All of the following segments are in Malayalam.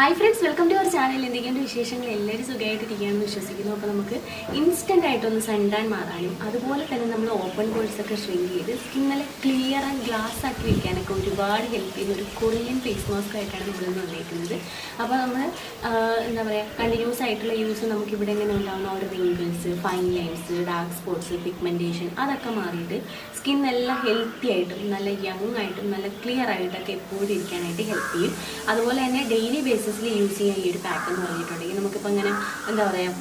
Hi friends welcome to our channel എന്തൊക്കെയുണ്ട് വിശേഷങ്ങൾ? എല്ലാവരും സുഖമായിട്ടിരിക്കുകയാണെന്ന് വിശ്വസിക്കുന്നു. അപ്പോൾ നമുക്ക് ഇൻസ്റ്റന്റ് ആയിട്ടൊന്ന് സൺടാൻ മാറാനും അതുപോലെ തന്നെ നമ്മൾ ഓപ്പൺ പോൾസ് ഒക്കെ ഷ്രിങ്ക് ചെയ്ത് സ്കിൻ നല്ല ക്ലിയർ ആൻഡ് ഗ്ലാസ് ആക്കി വയ്ക്കാനൊക്കെ ഒരുപാട് ഹെൽപ്പ് ചെയ്യുന്ന ഒരു കൊറിയൻ ഫേസ് മാസ്ക് ആയിട്ടാണ് നമ്മൾ വന്നിരിക്കുന്നത് അപ്പോൾ നമ്മൾ എന്താ പറയുക കണ്ടിന്യൂസ് ആയിട്ടുള്ള യൂസ് നമുക്ക് ഇവിടെ എങ്ങനെ ഉണ്ടാകുന്ന ഒരു wrinkles fine lines dark spots pigmentation അതൊക്കെ മാറിയിട്ട് സ്കിൻ നല്ല ഹെൽത്തി ആയിട്ടും നല്ല യങ് ആയിട്ടും നല്ല ക്ലിയർ ആയിട്ടൊക്കെ എപ്പോഴും ഇരിക്കാനായിട്ട് ഹെൽപ്പ് ചെയ്യും. അതുപോലെ തന്നെ ഡെയിലി ബേസിസിൽ യൂസ് ചെയ്യാൻ ഈ ഒരു പാക്ക് എന്ന് പറഞ്ഞിട്ടുണ്ടെങ്കിൽ നമുക്കിപ്പോൾ അങ്ങനെ എന്താ പറയുക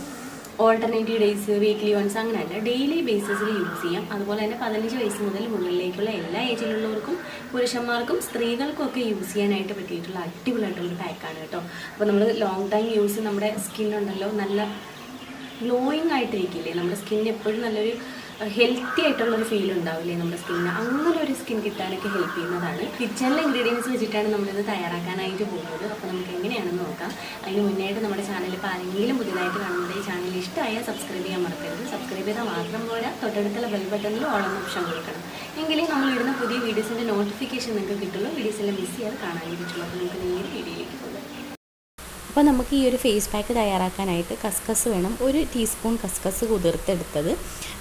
ഓൾട്ടർനേറ്റീവ് ഡേയ്സ് വീക്ക്ലി വൺസ് അങ്ങനെയല്ല ഡെയിലി ബേസിസിൽ യൂസ് ചെയ്യാം. അതുപോലെ തന്നെ പതിനഞ്ച് വയസ്സ് മുതൽ മുകളിലേക്കുള്ള എല്ലാ ഏജിലുള്ളവർക്കും പുരുഷന്മാർക്കും സ്ത്രീകൾക്കും ഒക്കെ യൂസ് ചെയ്യാനായിട്ട് പറ്റിയിട്ടുള്ള അടിപൊളിയായിട്ടുള്ള ഒരു പാക്കാണ് കേട്ടോ. അപ്പോൾ നമ്മൾ ലോങ് ടൈം യൂസ് നമ്മുടെ സ്കിന്നുണ്ടല്ലോ നല്ല ഗ്ലോയിങ് ആയിട്ടിരിക്കില്ലേ? നമ്മുടെ സ്കിൻ എപ്പോഴും നല്ലൊരു ഹെൽത്തി ആയിട്ടുള്ള ഒരു ഫീൽ ഉണ്ടാവില്ലേ നമ്മുടെ സ്കിന്നിന് അങ്ങനെ ഒരു സ്കിൻ കിട്ടാനൊക്കെ ഹെൽപ്പ് ചെയ്യുന്നതാണ്. കിച്ചണിലെ ഇൻഗ്രീഡിയൻസ് വെച്ചിട്ടാണ് നമ്മളിത് തയ്യാറാക്കാനായിട്ട് പോകുന്നത്. അപ്പോൾ നമുക്ക് എങ്ങനെയാണെന്ന് നോക്കാം. അതിന് മുന്നേയായിട്ട് നമ്മുടെ ചാനൽ ഇപ്പോൾ ആരെങ്കിലും പുതിയതായിട്ട് കാണുന്നത് ഈ ചാനൽ ഇഷ്ടമായാൽ സബ്സ്ക്രൈബ് ചെയ്യാൻ മറക്കരുത്. സബ്സ്ക്രൈബ് ചെയ്താൽ മാത്രം പോരാ തൊട്ടടുത്തുള്ള ബെൽ ബട്ടണിൽ ഓളം ഓപ്ഷൻ കൊടുക്കണം. എങ്കിലേ നമ്മൾ ഇടുന്ന പുതിയ വീഡിയോസിന്റെ നോട്ടിഫിക്കേഷൻ നിങ്ങൾക്ക് കിട്ടുള്ളൂ. വീഡിയോസെല്ലാം മിസ് ചെയ്യാതെ കാണാനായിട്ട് പറ്റുള്ളൂ അപ്പോൾ നമുക്ക് നേരെ വീഡിയോയിലേക്ക് പോകാം അപ്പോൾ നമുക്ക് ഈ ഒരു ഫേസ് പാക്ക് തയ്യാറാക്കാനായിട്ട് കസ്കസ് വേണം. ഒരു ടീസ്പൂൺ കസ്കസ് കുതിർത്തെടുത്തത്.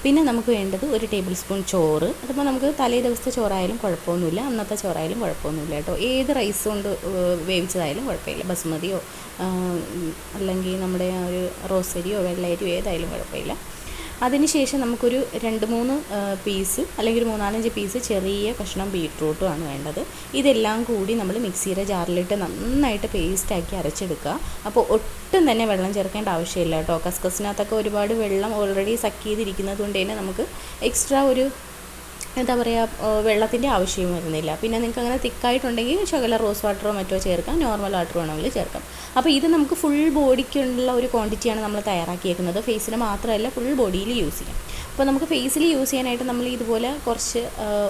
പിന്നെ നമുക്ക് വേണ്ടത് ഒരു ടേബിൾ സ്പൂൺ ചോറ്. അതിപ്പോൾ നമുക്ക് തലേ ദിവസത്തെ ചോറായാലും കുഴപ്പമൊന്നുമില്ല. അന്നത്തെ ചോറായാലും കുഴപ്പമൊന്നുമില്ല കേട്ടോ. ഏത് റൈസ് കൊണ്ട് വേവിച്ചതായാലും കുഴപ്പമില്ല. ബസ്മതിയോ അല്ലെങ്കിൽ നമ്മുടെ ഒരു റോസരിയോ വെള്ളയരിയോ ഏതായാലും കുഴപ്പമില്ല. അതിനുശേഷം നമുക്കൊരു രണ്ട് മൂന്ന് പീസ് അല്ലെങ്കിൽ ഒരു മൂന്നാലഞ്ച് പീസ് ചെറിയ കഷ്ണം ബീട്രൂട്ടും ആണ് വേണ്ടത്. ഇതെല്ലാം കൂടി നമ്മൾ മിക്സിയുടെ ജാറിലിട്ട് നന്നായിട്ട് പേസ്റ്റാക്കി അരച്ചെടുക്കുക. അപ്പോൾ ഒട്ടും തന്നെ വെള്ളം ചേർക്കേണ്ട ആവശ്യമില്ല കേട്ടോ. കസ്കസിനകത്തൊക്കെ ഒരുപാട് വെള്ളം ഓൾറെഡി സക്ക് ചെയ്തിരിക്കുന്നത് കൊണ്ട് തന്നെ നമുക്ക് എക്സ്ട്രാ ഒരു എന്താ പറയുക വെള്ളത്തിന്റെ ആവശ്യം വരുന്നില്ല. പിന്നെ നിങ്ങൾക്ക് അങ്ങനെ തിക്കായിട്ടുണ്ടെങ്കിൽ ശകല റോസ് വാട്ടറോ മറ്റോ ചേർക്കാം. നോർമൽ വാട്ടറോ വേണമെങ്കിൽ ചേർക്കാം. അപ്പോൾ ഇത് നമുക്ക് ഫുൾ ബോഡിക്കുള്ള ഒരു ക്വാണ്ടിറ്റിയാണ് നമ്മൾ തയ്യാറാക്കിയേക്കുന്നത്. ഫേസിന് മാത്രമല്ല ഫുൾ ബോഡിയിൽ യൂസ് ചെയ്യാം. അപ്പോൾ നമുക്ക് ഫേസിൽ യൂസ് ചെയ്യാനായിട്ട് നമ്മൾ ഇതുപോലെ കുറച്ച്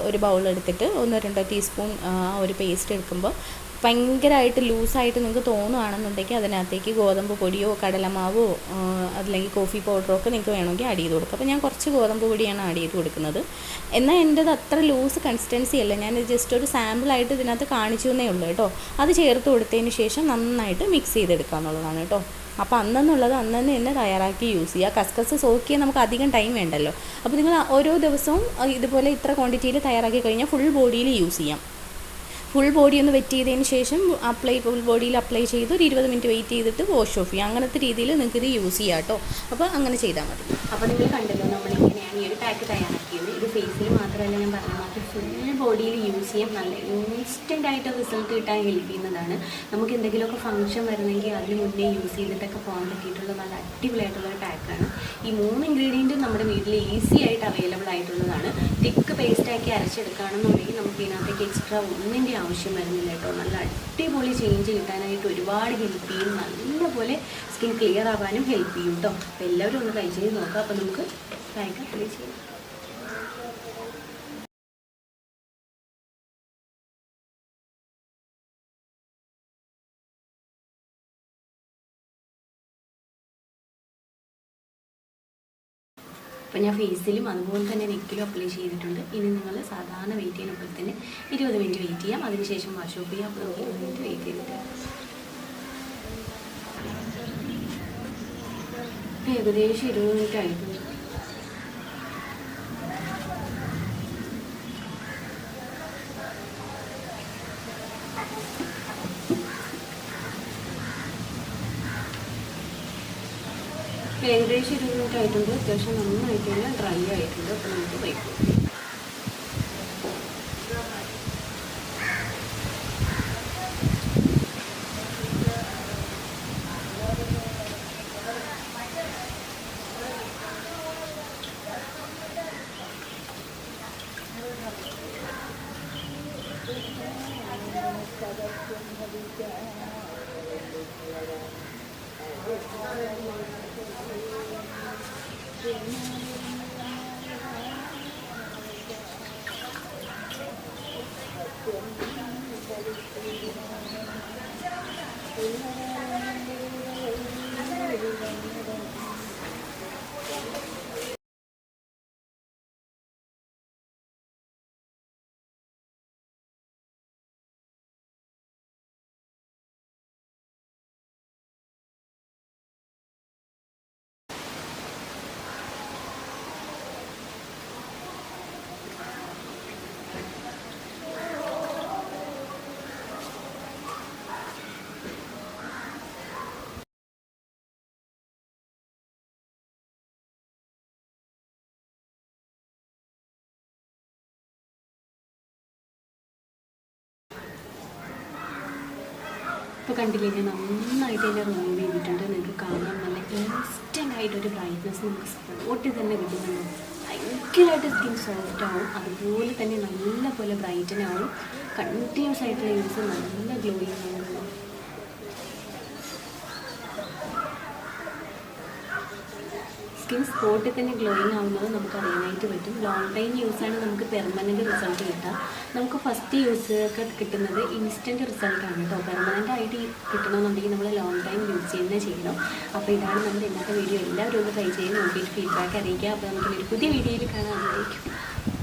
ഒരു ബൗൾ എടുത്തിട്ട് ഒന്നോ രണ്ടോ ടീസ്പൂൺ ആ ഒരു പേസ്റ്റ് എടുക്കുമ്പോൾ ഭയങ്കരമായിട്ട് ലൂസായിട്ട് നിങ്ങൾക്ക് തോന്നുകയാണെന്നുണ്ടെങ്കിൽ അതിനകത്തേക്ക് ഗോതമ്പ് പൊടിയോ കടലമാവോ അല്ലെങ്കിൽ കോഫി പൗഡറോ ഒക്കെ നിങ്ങൾക്ക് വേണമെങ്കിൽ ആഡ് ചെയ്ത് കൊടുക്കാം. അപ്പോൾ ഞാൻ കുറച്ച് ഗോതമ്പ് പൊടിയാണ് ആഡ് ചെയ്ത് കൊടുക്കുന്നത്. എന്നാൽ എന്റെത് അത്ര ലൂസ് കൺസിസ്റ്റൻസി അല്ല. ഞാൻ ജസ്റ്റ് ഒരു സാമ്പിളായിട്ട് ഇതിനകത്ത് കാണിച്ചു എന്നേ ഉള്ളൂ കേട്ടോ. അത് ചേർത്ത് കൊടുത്തതിന് ശേഷം നന്നായിട്ട് മിക്സ് ചെയ്തെടുക്കുക എന്നുള്ളതാണ് കേട്ടോ. അപ്പോൾ അന്നെന്നുള്ളത് അന്നന്ന് തന്നെ തയ്യാറാക്കി യൂസ് ചെയ്യുക. കസ്കസ് സോക്ക് ചെയ്യാൻ നമുക്ക് അധികം ടൈം വേണ്ടല്ലോ. അപ്പോൾ നിങ്ങൾ ഓരോ ദിവസവും ഇതുപോലെ ഇത്ര ക്വാണ്ടിറ്റിയിൽ തയ്യാറാക്കി കഴിഞ്ഞാൽ ഫുൾ ബോഡിയിൽ യൂസ് ചെയ്യാം. ഫുൾ ബോഡി ഒന്ന് വെറ്റ് ചെയ്തതിന് ശേഷം അപ്ലൈ ഫുൾ ബോഡിയിൽ അപ്ലൈ ചെയ്ത് ഒരു ഇരുപത് മിനിറ്റ് വെയിറ്റ് ചെയ്തിട്ട് വാഷ് ഓഫ് ചെയ്യുക. അങ്ങനത്തെ രീതിയിൽ നിങ്ങൾക്ക് ഇത് യൂസ് ചെയ്യാം കേട്ടോ അപ്പോൾ അങ്ങനെ ചെയ്താൽ മതി. അപ്പോൾ നിങ്ങൾ കണ്ടല്ലോ നമ്മളിങ്ങനെയാണ് ഈ ഒരു പാക്ക് തയ്യാറാക്കിയത് ഇത് ഫേസിൽ മാത്രമല്ല ഞാൻ പറഞ്ഞ മാത്രം ഫുൾ ബോഡിയിൽ യൂസ് ചെയ്യാം. നല്ല ഇൻസ്റ്റന്റ് ആയിട്ട് റിസൾട്ട് കിട്ടാൻ ഹെൽപ്പ് ചെയ്യുന്നതാണ്. നമുക്ക് എന്തെങ്കിലുമൊക്കെ ഫംഗ്ഷൻ വരുന്നെങ്കിൽ അതിന് മുന്നേ യൂസ് ചെയ്തിട്ടൊക്കെ പോകാൻ പറ്റിയിട്ടുള്ള നല്ല അടിപൊളിയായിട്ടുള്ള പാക്കാണ് ഈ മൂന്ന് ഇൻഗ്രീഡിയന്റും നമ്മുടെ വീട്ടിൽ ഈസി ആയിട്ട് അവൈലബിൾ ആയിട്ടുള്ളതാണ്. തിക്ക് പേസ്റ്റാക്കി അരച്ചെടുക്കുകയാണെന്നുണ്ടെങ്കിൽ നമുക്ക് ഇതിനകത്തേക്ക് എക്സ്ട്രാ ഒന്നിന്റെ ആവശ്യം വരുന്നില്ല കേട്ടോ. നല്ല അടിപൊളി ചേഞ്ച് കിട്ടാനായിട്ട് ഒരുപാട് ഹെൽപ്പ് ചെയ്യും. നല്ലപോലെ സ്കിൻ ക്ലിയർ ആവാനും ഹെൽപ്പ് ചെയ്യും കേട്ടോ അപ്പോൾ എല്ലാവരും ഒന്ന് ട്രൈ ചെയ്ത് നോക്കാം. അപ്പോൾ നമുക്ക് പാക്ക് അപ്ലൈ ചെയ്യാം. അപ്പോൾ ഞാൻ ഫേസിലും അതുപോലെ തന്നെ നെക്കിലും അപ്ലൈ ചെയ്തിട്ടുണ്ട്. ഇനി നിങ്ങൾ സാധാരണ വെയിറ്റ് ചെയ്യുന്നപ്പോൾ തന്നെ ഇരുപത് മിനിറ്റ് വെയിറ്റ് ചെയ്യാം. അതിനുശേഷം വാഷ് ഓഫ് ചെയ്യാം. അപ്പോൾ ഇരുപത് മിനിറ്റ് വെയിറ്റ് ചെയ്തിട്ട്. ഏകദേശം ഇരുപത് മിനിറ്റ് ആയിട്ടുണ്ട്. ഇപ്പോൾ ഏകദേശം ഇരുപത് മിനിറ്റ് ആയിട്ടുണ്ട് അത്യാവശ്യം നന്നായി കഴിഞ്ഞാൽ ഡ്രൈ ആയിട്ടുണ്ട് അപ്പോൾ നമുക്ക് വയ്ക്കും Thank you. Thank you. കണ്ടില്ലെങ്കിൽ നന്നായിട്ട് തന്നെ റിമൂവ് ചെയ്തിട്ടുണ്ട്. നിങ്ങൾക്ക് കാണാൻ നല്ല ഇൻസ്റ്റന്റ് ആയിട്ടൊരു ബ്രൈറ്റ്നസ് നമുക്ക് സ്പോട്ടിൽ തന്നെ കിട്ടുന്നുണ്ട്. ഭയങ്കരമായിട്ട് സ്കിൻ സോഫ്റ്റ് ആവും. അതുപോലെ തന്നെ നല്ല പോലെ ബ്രൈറ്റൻ ആവും. കണ്ടിന്യൂസ് ആയിട്ടുള്ള യൂസ് നല്ല ഗ്ലോയിങ് ആവുന്നുണ്ട് സ്കിൻ സ്പോട്ടിൽ തന്നെ ഗ്ലോയിങ് ആവുന്നത് നമുക്ക് അറിയാനായിട്ട് പറ്റും. ലോങ് ടൈം യൂസാണ് നമുക്ക് പെർമനന്റ് റിസൾട്ട് കിട്ടുക. നമുക്ക് ഫസ്റ്റ് യൂസ് ഒക്കെ കിട്ടുന്നത് ഇൻസ്റ്റന്റ് റിസൾട്ടാണ് കേട്ടോ. പെർമനന്റ് ആയിട്ട് കിട്ടണമെന്നുണ്ടെങ്കിൽ നമ്മൾ ലോങ് ടൈം യൂസ് ചെയ്യുന്നത് ചെയ്യണം അപ്പോൾ ഇതാണ് നമ്മുടെ ഇന്നത്തെ വീഡിയോ എല്ലാവരും ഒന്ന് ട്രൈ ചെയ്ത് നോക്കിയിട്ട് ഫീഡ്ബാക്ക് അറിയിക്കുക. അപ്പോൾ നമുക്കൊരു പുതിയ വീഡിയോയിൽ കാണാൻ